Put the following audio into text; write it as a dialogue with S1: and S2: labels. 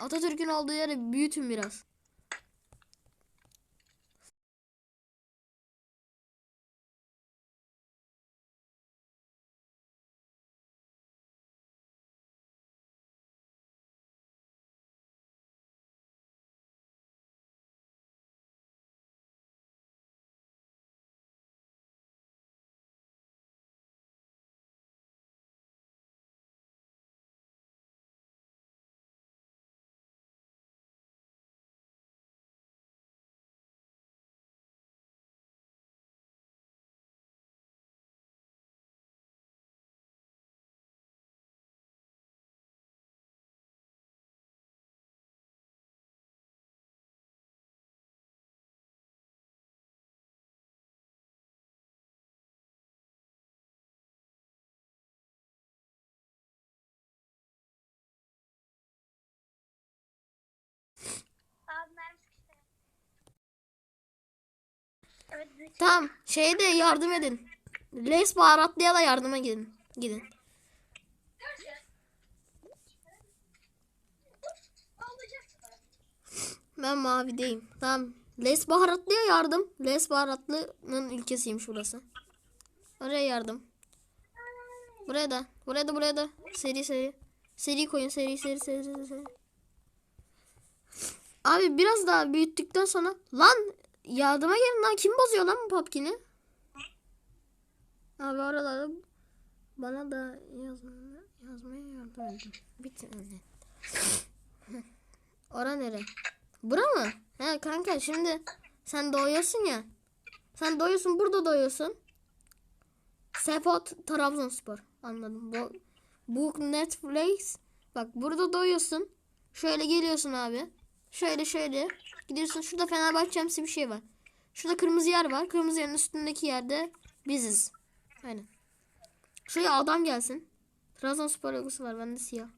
S1: Atatürk'ün olduğu yere büyütün biraz. Tamam şeyde yardım edin. Les baharatlıya da yardıma gidin. Gidin. Ben mavideyim. Tamam. Les baharatlıya yardım. Les baharatlının ülkesiymiş burası. Oraya yardım. Buraya da. Buraya da buraya da. Seri seri. Seri koyun seri seri seri seri. seri. Abi biraz daha büyüttükten sonra lan yardıma gelin lan kim bozuyor lan bu papkini? Abi oralarda bana da yazma, yazmaya yardım edin. Bir tane. Ora nere? Bura mı? He kanka şimdi sen doğuyorsun ya. Sen doğuyorsun burada doğuyorsun. Sepot Trabzonspor. Anladım. Bu, bu Netflix. Bak burada doğuyorsun. Şöyle geliyorsun abi. Şöyle şöyle. Gidiyorsun. Şurada Fenerbahçe'msi bir şey var. Şurada kırmızı yer var. Kırmızı yerin üstündeki yerde biziz. Aynen. Şuraya adam gelsin. Trabzonspor logosu var. Bende siyah.